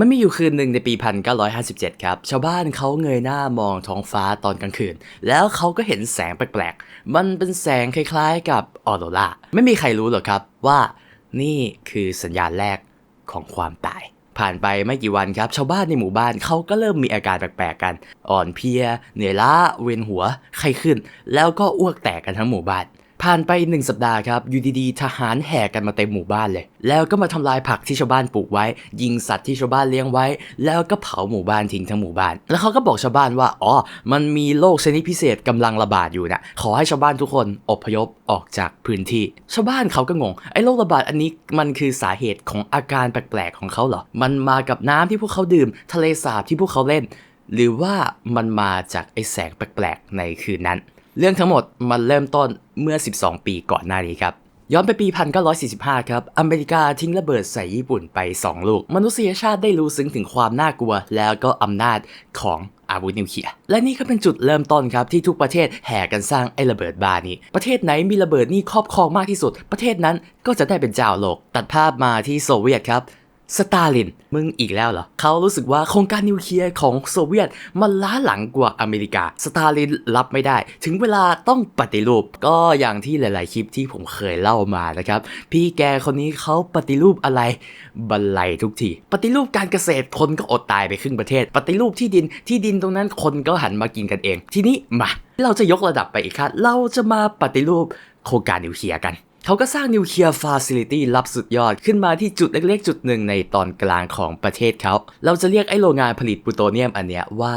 มันมีอยู่คืนหนึ่งในปี 1957 ครับ ชาวบ้านเขาเงยหน้ามองท้องฟ้าตอนกลางคืน แล้วเขาก็เห็นแสงแปลกๆ มันเป็นแสงคล้ายๆกับออโรราไม่มีใครรู้หรอกครับว่านี่คือสัญญาณแรกของความตาย ผ่านไปไม่กี่วันครับ ชาวบ้านในหมู่บ้านเขาก็เริ่มมีอาการแปลกๆกัน อ่อนเพลีย เหนื่อยล้า เวียนหัว ไข้ขึ้น แล้วก็อ้วกแตกกันทั้งหมู่บ้าน ผ่านไปหนึ่งสัปดาห์ครับอยู่ดีๆทหารแห่กันมาเต็มหมู่บ้านเลย แล้วก็มาทำลายผักที่ชาวบ้านปลูกไว้ ยิงสัตว์ที่ชาวบ้านเลี้ยงไว้ แล้วก็เผาหมู่บ้านทิ้งทั้งหมู่บ้าน แล้วเขาก็บอกชาวบ้านว่าอ๋อมันมีโรคชนิดพิเศษกำลังระบาดอยู่นะขอให้ชาวบ้านทุกคนอพยพออกจากพื้นที่ ชาวบ้านเขาก็งงไอ้โรคระบาดอันนี้มันคือสาเหตุของอาการแปลกๆของเขาเหรอมันมากับน้ำที่พวกเขาดื่ม ทะเลสาบที่พวกเขาเล่น หรือว่ามันมาจากไอ้แสงแปลกๆในคืนนั้น เรื่องทั้งหมดมันเริ่มต้นเมื่อ 12 ปีก่อนหน้านี้ครับย้อนไปปี 1945 ครับ อเมริกาทิ้งระเบิดใส่ญี่ปุ่นไป 2 ลูก มนุษยชาติได้รู้ซึ้งถึงความน่ากลัว แล้วก็อำนาจของอาวุธนิวเคลียร์ และนี่ก็เป็นจุดเริ่มต้นครับ ที่ทุกประเทศแห่กันสร้างไอ้ระเบิดบานี้ ประเทศไหนมีระเบิดนี่ครอบครองมากที่สุด ประเทศนั้นก็จะได้เป็นเจ้าโลก ตัดภาพมาที่โซเวียตครับ สตาลินมึงอีกแล้วเหรอ เขารู้สึกว่าโครงการนิวเคลียร์ของโซเวียตมันล้าหลังกว่าอเมริกา สตาลินรับไม่ได้ ถึงเวลาต้องปฏิรูป ก็อย่างที่หลาย ๆ คลิปที่ผมเคยเล่ามานะครับ พี่แกคนนี้เขาปฏิรูปอะไร บันไลทุกที ปฏิรูปการเกษตรคนก็อดตายไปครึ่งประเทศ ปฏิรูปที่ดิน ที่ดินตรงนั้นคนก็หันมากินกันเอง ทีนี้มา เราจะยกระดับไปอีกขั้นเราจะมาปฏิรูปโครงการนิวเคลียร์กัน เขาก็สร้างนิวเคลียร์ฟาซิลิตี้ลับสุดยอดขึ้นมาที่จุดเล็กๆ จุดหนึ่งในตอนกลางของประเทศเขา เราจะเรียกไอโรงงานผลิตปูโตเนียมอันเนี้ยว่า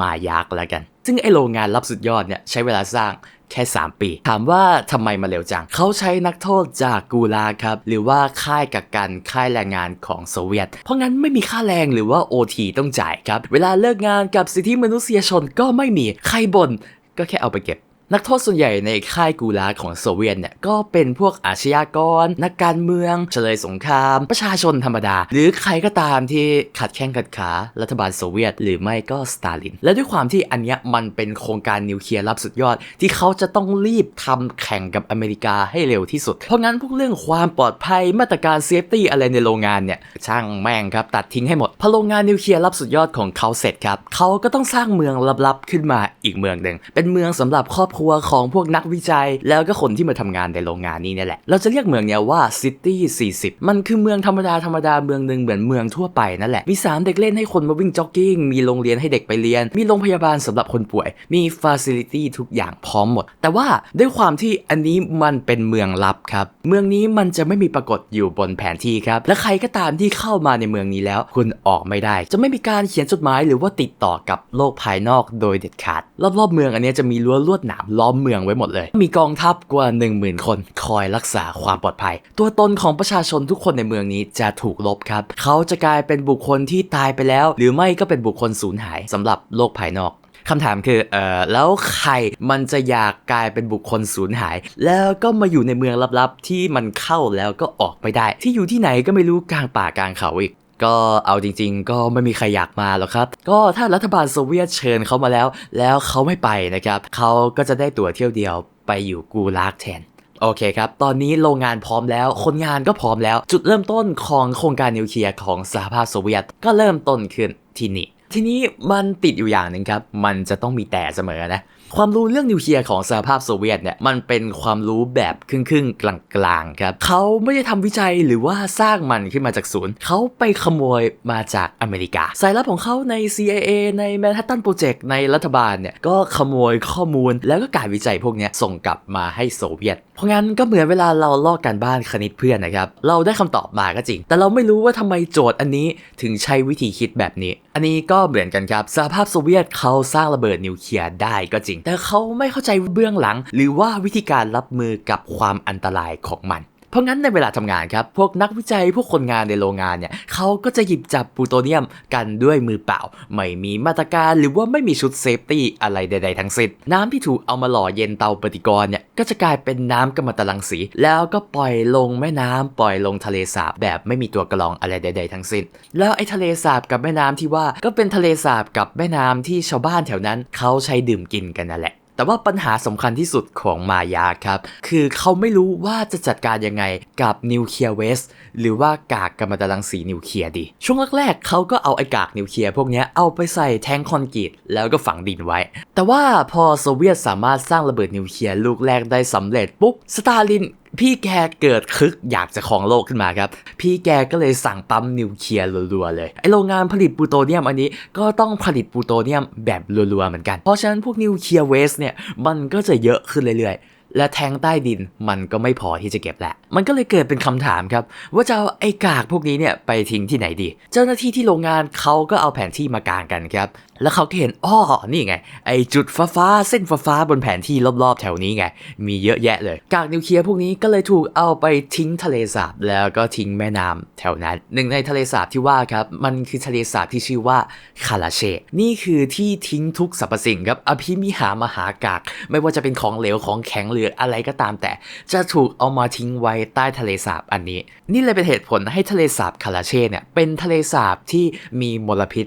มายากแล้วกัน ซึ่งไอโรงงานลับสุดยอดเนี่ยใช้เวลาสร้างแค่ 3 ปี ถามว่าทำไมมาเร็วจัง เขาใช้นักโทษจากกูลาครับ หรือว่าค่ายกักกันค่ายแรงงานของโซเวียต เพราะงั้นไม่มีค่าแรงหรือว่า OT ต้องจ่ายครับ เวลาเลิกงานกับสิทธิมนุษยชนก็ไม่มี ใครบ่นก็แค่เอาไปเก็บ นักโทษส่วนใหญ่ในค่ายกูลาของโซเวียตเนี่ยก็เป็นพวกอาชญากร นักการเมือง เฉลยสงคราม ประชาชนธรรมดา หรือใครก็ตามที่ขัดแข้งขัดขา รัฐบาลโซเวียต หรือไม่ก็สตาลิน และด้วยความที่อันเนี้ยมันเป็นโครงการนิวเคลียร์ลับสุดยอด ที่เขาจะต้องรีบทำแข่งกับอเมริกาให้เร็วที่สุด เพราะงั้นพวกเรื่องความปลอดภัยมาตรการเซฟตี้อะไรในโรงงานเนี่ยช่างแม่งครับตัดทิ้งให้หมดพอโรงงานนิวเคลียร์ลับสุดยอดของเขาเสร็จครับเขาก็ต้องสร้างเมืองลับๆขึ้นมาอีกเมืองหนึ่งเป็นเมืองสำหรับครอบครัวของพวกนักวิจัย แล้วก็คนที่มาทำงานในโรงงานนี้เนี่ยแหละ เราจะเรียกเมืองเนี้ยว่า City 40 มันคือเมืองธรรมดาธรรมดาเมืองหนึ่งเหมือนเมืองทั่วไปนั่นแหละ มีสนามเด็กเล่นให้คนมาวิ่งจ็อกกิ้ง มีโรงเรียนให้เด็กไปเรียน มีโรงพยาบาลสำหรับคนป่วย มีฟ a ซิลิตี้ทุกอย่างพร้อมหมด แต่ว่าด้วยความที่อันนี้มันเป็นเมืองลับครับ เมืองนี้มันจะไม่มีปรากฏอยู่บนแผนที่ครับ และใครก็ตามที่เข้ามาในเมืองนี้แล้ว คุณออกไม่ได้ จะไม่มีการเขียนจดหมายหรือว่าติดต่อกับโลกภายนอกโดยเด็ดขาด รอบๆเมืองอันนี้จะมีรั้วลวดหนามล้อมเมืองไว้หมดเลย มีกองทัพกว่า 10,000 คนคอยรักษาความปลอดภัย ตัวตนของประชาชนทุกคนในเมืองนี้จะถูกลบครับ เขาจะกลายเป็นบุคคลที่ตายไปแล้ว หรือไม่ก็เป็นบุคคลสูญหายสำหรับโลกภายนอกคำถามคือ เอ่อ แล้วใครมันจะอยากกลายเป็นบุคคลสูญหาย แล้วก็มาอยู่ในเมืองลับๆ ที่มันเข้าแล้วก็ออกไปได้ ที่อยู่ที่ไหนก็ไม่รู้กลางป่ากลางเขาอีก ก็เอาจริง ๆ ก็ไม่มีใครอยากมาหรอกครับ ก็ถ้ารัฐบาลโซเวียตเชิญเขามาแล้ว แล้วเขาไม่ไปนะครับเขาก็จะได้ตั๋วเที่ยวเดียวไปอยู่กูลากแทนโอเคครับ ตอนนี้โรงงานพร้อมแล้ว คนงานก็พร้อมแล้ว จุดเริ่มต้นของโครงการนิวเคลียร์ของสหภาพโซเวียตก็เริ่มต้นขึ้นที่นี่ ทีนี้มันติดอยู่อย่างหนึ่งครับ มันจะต้องมีแต่เสมอนะ ความรู้เรื่องนิวเคลียร์ของสหภาพโซเวียตเนี่ยมันเป็นความรู้แบบครึ่งๆกลางๆครับเขาไม่ได้ทำวิจัยหรือว่าสร้างมันขึ้นมาจากศูนย์เขาไปขโมยมาจากอเมริกา สายลับของเขาใน CIA ในแมนฮัตตันโปรเจกต์ในรัฐบาลเนี่ยก็ขโมยข้อมูลแล้วก็การวิจัยพวกนี้ส่งกลับมาให้โซเวียต ราะงั้นก็เหมือนเวลาเราลอกการบ้านคณิตเพื่อนนะครับ เราได้คำตอบมาก็จริง แต่เราไม่รู้ว่าทำไมโจทย์อันนี้ถึงใช้วิธีคิดแบบนี้ อันนี้ก็เหมือนกันครับสหภาพโซเวียตเขาสร้างระเบิดนิวเคลียร์ได้ก็จริง แต่เขาไม่เข้าใจเบื้องหลัง หรือว่าวิธีการรับมือกับความอันตรายของมัน เพราะงั้นในเวลาทำงานครับ พวกนักวิจัยพวกคนงานในโรงงานเนี่ยเขาก็จะหยิบจับปูโตเนียมกันด้วยมือเปล่า ไม่มีมาตรการหรือว่าไม่มีชุดเซฟตี้อะไรใด ๆ ทั้งสิ้นน้ำที่ถูกเอามาหล่อเย็นเตาปฏิกรณ์เนี่ยก็จะกลายเป็นน้ำกัมมันตรังสี แล้วก็ปล่อยลงแม่น้ำปล่อยลงทะเลสาบแบบไม่มีตัวกรองอะไรใด ๆ ทั้งสิ้น แล้วไอ้ทะเลสาบกับแม่น้ำที่ว่าก็เป็นทะเลสาบกับแม่น้ำที่ชาวบ้านแถวนั้นเขาใช้ดื่มกินกันนั่นแหละ แต่ว่าปัญหาสำคัญที่สุดของมายาครับ คือเขาไม่รู้ว่าจะจัดการยังไงกับนิวเคลียร์เวสหรือว่ากากกัมมันตรังสีนิวเคลียร์ดี ช่วงแรกๆเขาก็เอาไอ้กากนิวเคลียร์พวกนี้เอาไปใส่แทงคอนกรีตแล้วก็ฝังดินไว้ แต่ว่าพอโซเวียตสามารถสร้างระเบิดนิวเคลียร์ลูกแรกได้สำเร็จปุ๊บสตาลิน พี่แกเกิดคึกอยากจะครองโลกขึ้นมาครับ พี่แกก็เลยสั่งปั๊มนิวเคลียร์รัวๆเลย ไอโรงงานผลิตปูโตเนียมอันนี้ก็ต้องผลิตปูโตเนียมแบบรัวๆเหมือนกัน เพราะฉะนั้นพวกนิวเคลียร์เวสเนี่ยมันก็จะเยอะขึ้นเรื่อยๆและแทงใต้ดินมันก็ไม่พอที่จะเก็บแหละ มันก็เลยเกิดเป็นคำถามครับ ว่าจะเอาไอ้กากพวกนี้เนี่ยไปทิ้งที่ไหนดี เจ้าหน้าที่ที่โรงงานเขาก็เอาแผนที่มากางกันครับ แล้วเขาก็เห็นอ้อนี่ไง ไอ้จุดฟ้าฟ้าเส้นฟ้าฟ้าบนแผนที่รอบๆ แถวนี้ไง มีเยอะแยะเลย กากนิวเคลียร์พวกนี้ก็เลยถูกเอาไปทิ้งทะเลสาบแล้วก็ทิ้งแม่น้ำแถวนั้น หนึ่งในทะเลสาบที่ว่าครับ มันคือทะเลสาบที่ชื่อว่าคาราเช นี่คือที่ทิ้งทุกสรรพสิ่งครับ อภิมิหามหากาก ไม่ว่าจะเป็นของเหลวของแข็งหรืออะไรก็ตามแต่ จะถูกเอามาทิ้งไว้ใต้ทะเลสาบอันนี้ นี่เลยเป็นเหตุผลให้ทะเลสาบคาราเชเนี่ยเป็นทะเลสาบที่มีมลพิษ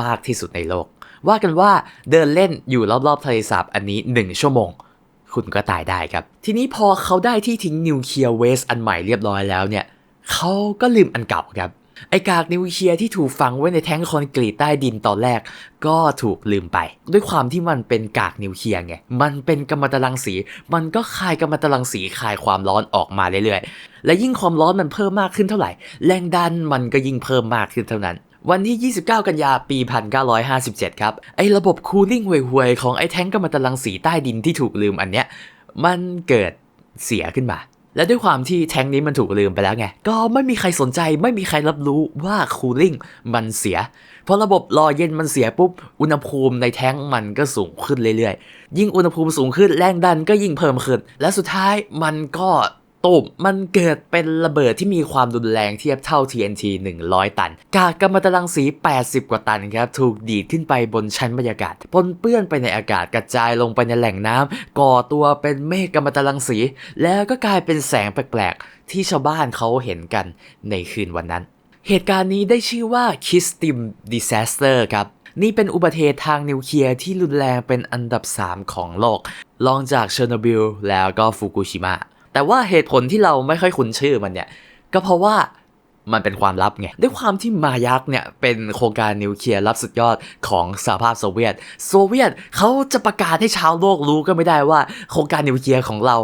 มากที่สุดในโลก ว่ากันว่าเดินเล่นอยู่รอบๆทะเลสาบอันนี้ 1 ชั่วโมง คุณก็ตายได้ครับ ทีนี้พอเขาได้ที่ทิ้งนิวเคลียร์เวสอันใหม่เรียบร้อยแล้วเนี่ยเขาก็ลืมอันเก่าครับไอกากนิวเคลียร์ที่ถูกฝังไว้ในแท้งคอนกรีตใต้ดินตอนแรก ก็ถูกลืมไป ด้วยความที่มันเป็นกากนิวเคลียร์ไง มันเป็นกัมมันตรังสี มันก็คายกัมมันตรังสีคายความร้อนออกมาเรื่อยๆ และยิ่งความร้อนมันเพิ่มมากขึ้นเท่าไหร่ แรงดันมันก็ยิ่งเพิ่มมากขึ้นเท่านั้น วันที่ 29 กันยาปี 1957 ครับ ไอ้ระบบคูลิ่งห่วยๆ ของไอ้แท้งกัมมันตรังสีใต้ดินที่ถูกลืมอันเนี้ย มันเกิดเสียขึ้นมา และด้วยความที่แท้งนี้มันถูกลืมไปแล้วไง ก็ไม่มีใครสนใจไม่มีใครรับรู้ว่าคูลิ่งมันเสีย พอระบบรอเย็นมันเสียปุ๊บ อุณหภูมิในแท้งมันก็สูงขึ้นเรื่อยๆ ยิ่งอุณหภูมิสูงขึ้นแรงดันก็ยิ่งเพิ่มขึ้น และสุดท้ายมันก็ ตุบมันเกิดเป็นระเบิดที่มีความรุนแรงเทียบเท่า TNT 100 ตัน กากกัมมันตรังสี 80 กว่าตันครับ ถูกดีดขึ้นไปบนชั้นบรรยากาศปนเปื้อนไปในอากาศกระจายลงไปในแหล่งน้ำก่อตัวเป็นเมฆกัมมันตรังสี แล้วก็กลายเป็นแสงแปลกๆ ที่ชาวบ้านเขาเห็นกันในคืนวันนั้น เหตุการณ์นี้ได้ชื่อว่า Kistim Disaster ครับนี่เป็นอุบัติเหตุทางนิวเคลียร์ที่รุนแรงเป็นอันดับ 3 ของโลกรองจากเชอร์โนบิลแล้วก็ฟุกุชิมะ แต่ว่าเหตุผลที่เราไม่ค่อยคุ้นชื่อมันเนี่ยก็เพราะว่ามันเป็นความลับไง ด้วยความที่มายักเนี่ย เป็นโครงการนิวเคลียร์ลับสุดยอดของสหภาพโซเวียต โซเวียตเขาจะประกาศให้ชาวโลกรู้ก็ไม่ได้ว่า โครงการนิวเคลียร์ของเรา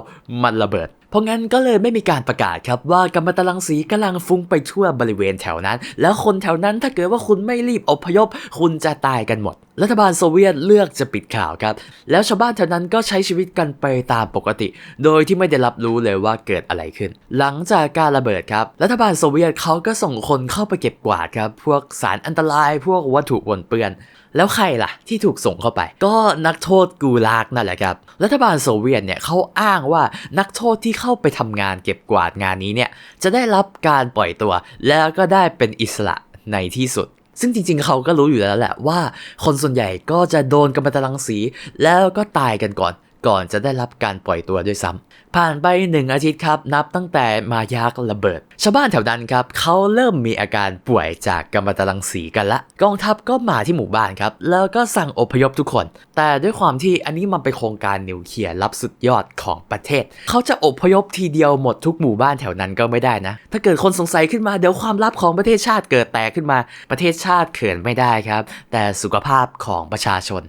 มันระเบิด เพราะงั้นก็เลยไม่มีการประกาศครับว่ากัมมันตรังสีกำลังฟุ้งไปทั่วบริเวณแถวนั้น แล้วคนแถวนั้นถ้าเกิดว่าคุณไม่รีบอพยพ คุณจะตายกันหมด รัฐบาลโซเวียตเลือกจะปิดข่าวครับ แล้วชาวบ้านแถวนั้นก็ใช้ชีวิตกันไปตามปกติ โดยที่ไม่ได้รับรู้เลยว่าเกิดอะไรขึ้น หลังจากการระเบิดครับ รัฐบาลโซเวียตเขาก็ส่งคนเข้าไปเก็บกวาดครับ พวกสารอันตราย พวกวัตถุปนเปื้อน แล้วใครล่ะที่ถูกส่งเข้าไป ก็นักโทษกูลากนั่นแหละครับ รัฐบาลโซเวียตเนี่ยเขาอ้างว่านักโทษที่เข้าไปทำงานเก็บกวาดงานนี้เนี่ยจะได้รับการปล่อยตัว แล้วก็ได้เป็นอิสระในที่สุดซึ่งจริงๆ เขาก็รู้อยู่แล้วแหละว่า คนส่วนใหญ่ก็จะโดนกัมมันตรังสี แล้วก็ตายกันก่อน ก่อนจะได้รับการปล่อยตัวด้วยซ้ำผ่านไปหนึ่งอาทิตย์ครับ นับตั้งแต่มายักระเบิด ชาวบ้านแถวนั้นครับเขาเริ่มมีอาการป่วยจากกัมมันตรังสีกันละ กองทัพก็มาที่หมู่บ้านครับ แล้วก็สั่งอพยพทุกคน แต่ด้วยความที่อันนี้มันเป็นโครงการนิวเคลียร์ลับสุดยอดของประเทศ เขาจะอพยพทีเดียวหมดทุกหมู่บ้านแถวนั้นก็ไม่ได้นะ ถ้าเกิดคนสงสัยขึ้นมาเดี๋ยวความลับของประเทศชาติเกิดแตกขึ้นมาประเทศชาติเขินไม่ได้ครับ แต่สุขภาพของประชาชน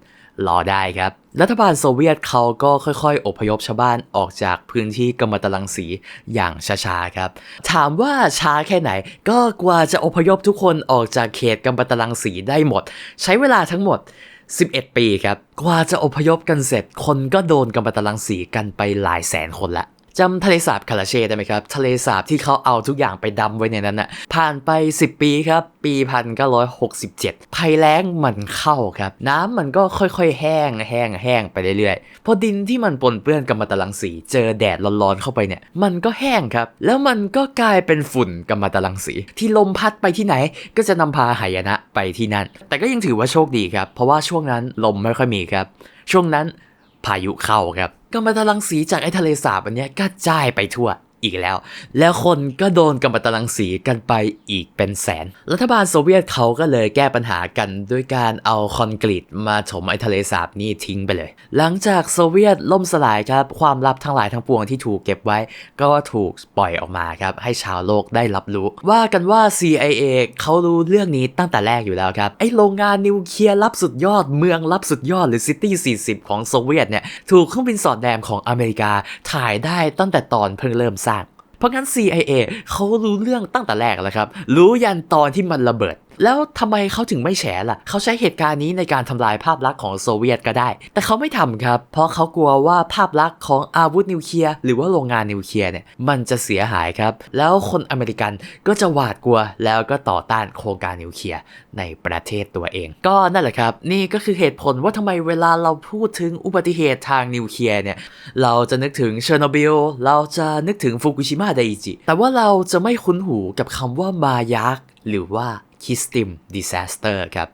รอได้ครับ รัฐบาลโซเวียตเขาก็ค่อยๆ อพยพชาวบ้านออกจากพื้นที่กำมะตรังสีอย่างช้าๆครับ ถามว่าช้าแค่ไหน ก็กว่าจะอพยพทุกคนออกจากเขตกำมะตรังสีได้หมด ใช้เวลาทั้งหมด 11 ปีครับ กว่าจะอพยพกันเสร็จคนก็โดนกำมะตรังสีกันไปหลายแสนคนละ จำทะเลสาบคาราเชได้ไหมครับ ทะเลสาบที่เขาเอาทุกอย่างไปดำไว้ในนั้นน่ะผ่านไป 10 ปีครับ ปี 1967 ภัยแล้งมันเข้าครับ น้ำมันก็ค่อยๆ แห้งแห้งแห้งไปเรื่อยๆ พอดินที่มันปนเปื้อนกัมมันตรังสี เจอแดดร้อนๆเข้าไปเนี่ย มันก็แห้งครับ แล้วมันก็กลายเป็นฝุ่นกัมมันตรังสี ที่ลมพัดไปที่ไหน ก็จะนำพาหายนะไปที่นั่น แต่ก็ยังถือว่าโชคดีครับ เพราะว่าช่วงนั้นลมไม่ค่อยมีครับ ช่วงนั้น พายุเข้าครับกัมมันตรังสีจากไอ้ทะเลสาบอันเนี้ยกระจายไปทั่ว อีกแล้ว แล้วคนก็โดนกัมมันตรังสีกันไปอีกเป็นแสน รัฐบาลโซเวียตเขาก็เลยแก้ปัญหากันด้วยการเอาคอนกรีตมาถมไอทะเลสาบนี้ทิ้งไปเลย หลังจากโซเวียตล่มสลายครับ ความลับทั้งหลายทั้งปวงที่ถูกเก็บไว้ ก็ถูกปล่อยออกมาครับ ให้ชาวโลกได้รับรู้ ว่ากันว่า CIA เขารู้เรื่องนี้ตั้งแต่แรกอยู่แล้วครับ ไอโรงงานนิวเคลียร์ลับสุดยอด เมืองลับสุดยอดหรือซิตี้40 ของโซเวียตเนี่ย ถูกเครื่องบินสอดแนมของอเมริกาถ่ายได้ตั้งแต่ตอนเพิ่งเริ่มสร้าง เพราะงั้น CIA เขารู้เรื่องตั้งแต่แรกแล้วครับ รู้ยันตอนที่มันระเบิดแล้วทำไมเขาถึงไม่แฉล่ะ เขาใช้เหตุการณ์นี้ในการทำลายภาพลักษณ์ของโซเวียตก็ได้ แต่เขาไม่ทำครับ เพราะเขากลัวว่าภาพลักษณ์ของอาวุธนิวเคลียร์หรือว่าโรงงานนิวเคลียร์เนี่ยมันจะเสียหายครับ แล้วคนอเมริกันก็จะหวาดกลัวแล้วก็ต่อต้านโครงการนิวเคลียร์ในประเทศตัวเอง ก็นั่นแหละครับ นี่ก็คือเหตุผลว่าทำไมเวลาเราพูดถึงอุบัติเหตุทางนิวเคลียร์เนี่ยเราจะนึกถึงเชอร์โนบิลเราจะนึกถึงฟุกุชิมะไดอิจิแต่ว่าเราจะไม่คุ้นหูกับคำว่ามายักหรือว่า คิสติมดิซาสเตอร์ครับ